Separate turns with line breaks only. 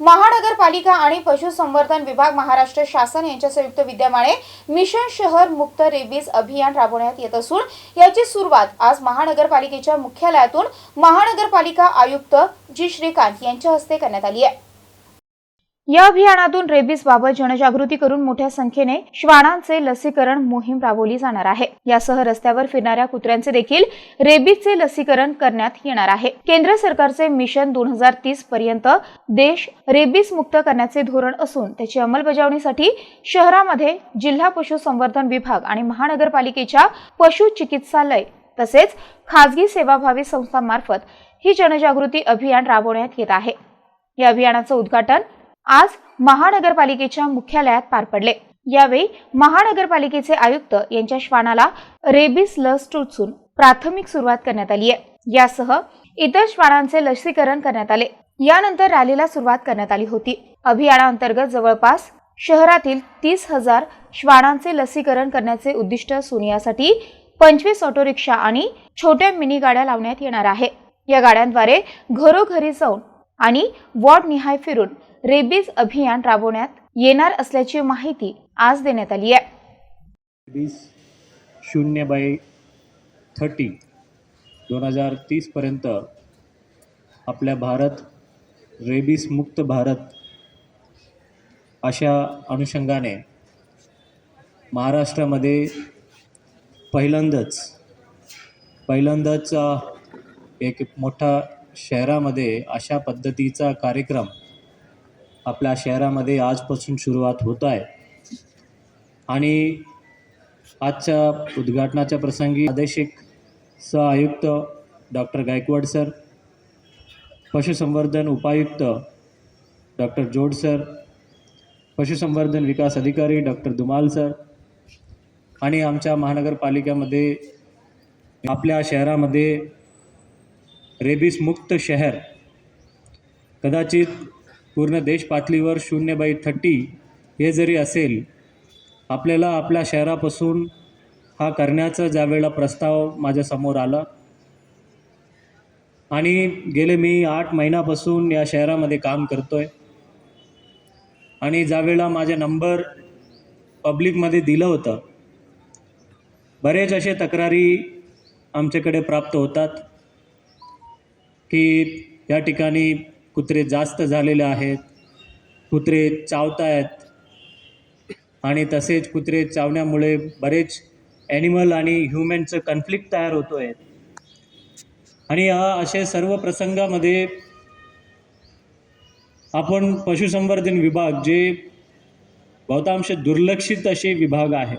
महानगरपालिका आणि पशुसंवर्धन विभाग महाराष्ट्र शासन यांच्या संयुक्त विद्यमाने मिशन शहर मुक्त रेबीज अभियान राबवण्यात येत असून याची सुरुवात आज महानगरपालिकेच्या मुख्यालयातून महानगरपालिका आयुक्त जी श्रीकांत यांच्या हस्ते करण्यात आली आहे. या अभियानातून रेबीज बाबत जनजागृती करून मोठ्या संख्येने श्वानांचे लसीकरण मोहीम राबवली जाणार आहे. यासह रस्त्यावर फिरणाऱ्या कुत्र्यांचे देखील रेबीजचे लसीकरण करण्यात येणार आहे. केंद्र सरकारचे मिशन दोन हजार तीस पर्यंत देश रेबीज मुक्त करण्याचे धोरण असून त्याची अंमलबजावणीसाठी शहरामध्ये जिल्हा पशुसंवर्धन विभाग आणि महानगरपालिकेच्या पशु चिकित्सालय तसेच खासगी सेवाभावी संस्थांमार्फत ही जनजागृती अभियान राबवण्यात येत आहे. या अभियानाचं उद्घाटन आज महानगरपालिकेच्या मुख्यालयात पार पडले. यावेळी महानगरपालिकेचे आयुक्त यांच्या श्वानाला रेबीज लस टोचून प्राथमिक सुरुवात करण्यात आली आहे. यासह इतर श्वानांचे लसीकरण करण्यात आले. यानंतर रॅलीला सुरुवात करण्यात आली होती. अभियानाअंतर्गत जवळपास शहरातील तीस हजार श्वानांचे लसीकरण करण्याचे उद्दिष्ट असून यासाठी पंचवीस ऑटो रिक्षा आणि छोट्या मिनी गाड्या लावण्यात येणार आहे. या गाड्यांद्वारे घरोघरी जाऊन आणि वॉर्ड निहाय फिरून रेबीज अभियान राबवण्यात येणार असल्याची माहिती आज देण्यात आली आहे.
रेबीज शून्य बाय थर्टी दोन हजार तीसपर्यंत आपल्या भारत रेबीस मुक्त भारत अशा अनुषंगाने महाराष्ट्रामध्ये पहिल्यांदाच पहिल्यांदाच एक मोठा शहरामध्ये अशा पद्धतीचा कार्यक्रम आपल्या शहरामध्ये आजपासून सुरुवात होत आहे. आणि आजच्या उद्घाटनाच्या प्रसंगी प्रादेशिक सह आयुक्त डॉक्टर गायकवाड सर पशुसंवर्धन उपायुक्त डॉक्टर जोड सर पशुसंवर्धन विकास अधिकारी डॉक्टर दुमाल सर आणि आमच्या महानगरपालिकेमध्ये आपल्या शहरामध्ये रेबीसमुक्त शहर. कदाचित पूर्ण देशपातळीवर शून्य बाय थर्टी हे जरी असेल आपल्याला आपल्या शहरापासून हा करण्याचा ज्यावेळेला प्रस्ताव माझ्यासमोर आला. आणि गेले मी आठ महिन्यापासून या शहरामध्ये काम करतो आहे आणि ज्यावेळेला माझा नंबर पब्लिकमध्ये दिलं होतं बरेच असे तक्रारी आमच्याकडे प्राप्त होतात. की या ठिकाणी कुत्रे जास्त झालेले आहेत कुत्रे चावत आहेत आणि तसेच कुत्रे चावण्यामुळे बरेच ॲनिमल आणि ह्युमनचं कन्फ्लिक्ट तयार होतो आहे आणि या असे सर्व प्रसंगामध्ये आपण पशुसंवर्धन विभाग जे बहुतांश दुर्लक्षित असे विभाग आहे